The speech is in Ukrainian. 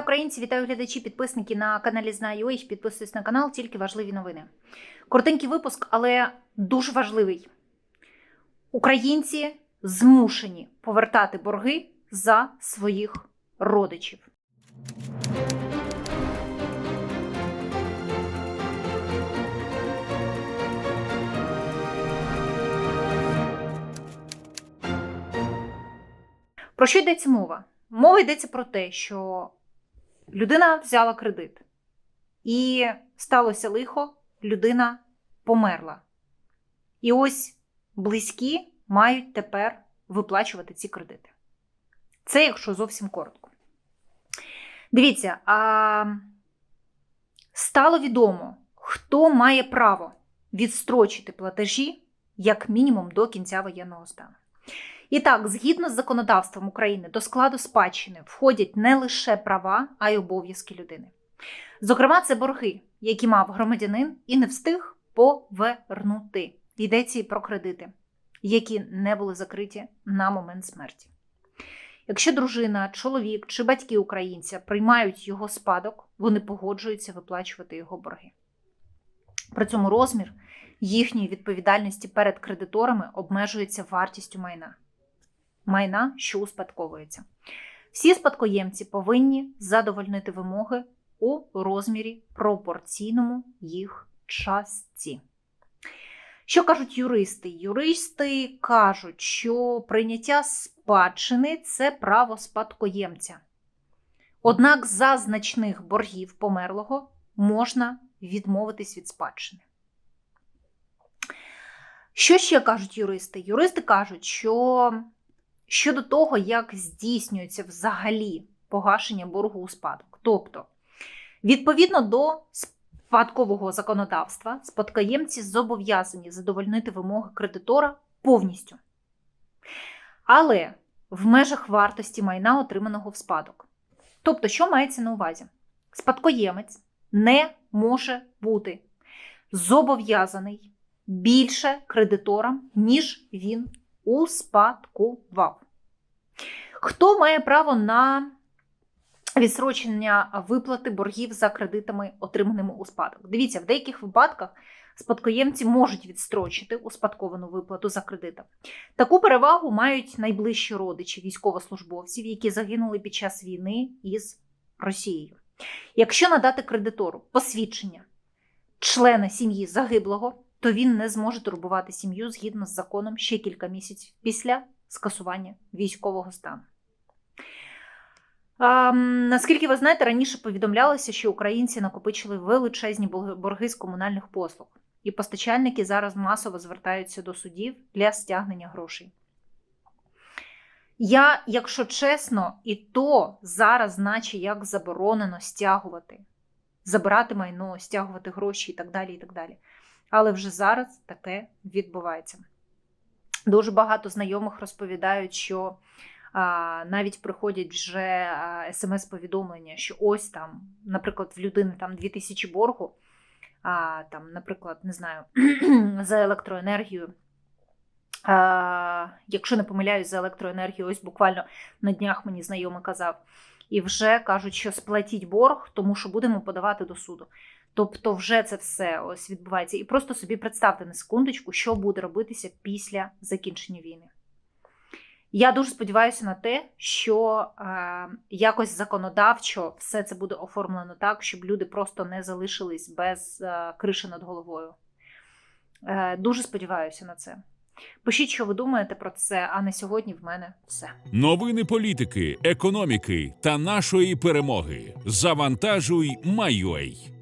Вітаю українці, вітаю глядачі, підписники на каналі Знаю.ua. Підписуйтесь на канал, тільки важливі новини. Коротенький випуск, але дуже важливий. Українці змушені повертати борги за своїх родичів. Про що йдеться мова? Мова йдеться про те, що людина взяла кредит, і сталося лихо, людина померла. І ось близькі мають тепер виплачувати ці кредити. Це якщо зовсім коротко. Дивіться, а стало відомо, хто має право відстрочити платежі як мінімум до кінця воєнного стану. І так, згідно з законодавством України, до складу спадщини входять не лише права, а й обов'язки людини. Зокрема, це борги, які мав громадянин і не встиг повернути. Йдеться і про кредити, які не були закриті на момент смерті. Якщо дружина, чоловік чи батьки українця приймають його спадок, вони погоджуються виплачувати його борги. При цьому розмір їхньої відповідальності перед кредиторами обмежується вартістю майна. Майна, що успадковується. Всі спадкоємці повинні задовольнити вимоги у розмірі пропорційному їх частці. Що кажуть юристи? Юристи кажуть, що прийняття спадщини це право спадкоємця. Однак за значних боргів померлого можна відмовитись від спадщини. Що ще кажуть юристи? Юристи кажуть, що щодо того, як здійснюється взагалі погашення боргу у спадок. Тобто, відповідно до спадкового законодавства, спадкоємці зобов'язані задовольнити вимоги кредитора повністю. Але в межах вартості майна, отриманого в спадок. Тобто, що мається на увазі? Спадкоємець не може бути зобов'язаний більше кредиторам, ніж він успадкував. Хто має право на відсрочення виплати боргів за кредитами, отриманими у спадок? Дивіться, в деяких випадках спадкоємці можуть відстрочити успадковану виплату за кредитом. Таку перевагу мають найближчі родичі військовослужбовців, які загинули під час війни із Росією. Якщо надати кредитору посвідчення члена сім'ї загиблого, то він не зможе турбувати сім'ю згідно з законом ще кілька місяців після скасування військового стану. А, наскільки ви знаєте, раніше повідомлялося, що українці накопичили величезні борги з комунальних послуг, і постачальники зараз масово звертаються до судів для стягнення грошей. Я, якщо чесно, і то зараз, наче як заборонено стягувати, забирати майно, стягувати гроші і так далі. і так далі. Але вже зараз таке відбувається. Дуже багато знайомих розповідають, що а, навіть приходять вже смс-повідомлення, що ось там, наприклад, в людини там 2000 боргу, а, там, наприклад, не знаю, за електроенергію. А, якщо не помиляюсь за електроенергію, ось буквально на днях мені знайомий казав, і вже кажуть, що сплатіть борг, тому що будемо подавати до суду. Тобто, вже це все ось відбувається. І просто собі представте на секундочку, що буде робитися після закінчення війни. Я дуже сподіваюся на те, що е, якось законодавчо все це буде оформлено так, щоб люди просто не залишились без е, криші над головою. Е, Дуже сподіваюся на це. Пишіть, що ви думаєте про це, а на сьогодні в мене все. Новини політики, економіки та нашої перемоги. Завантажуй, Майой.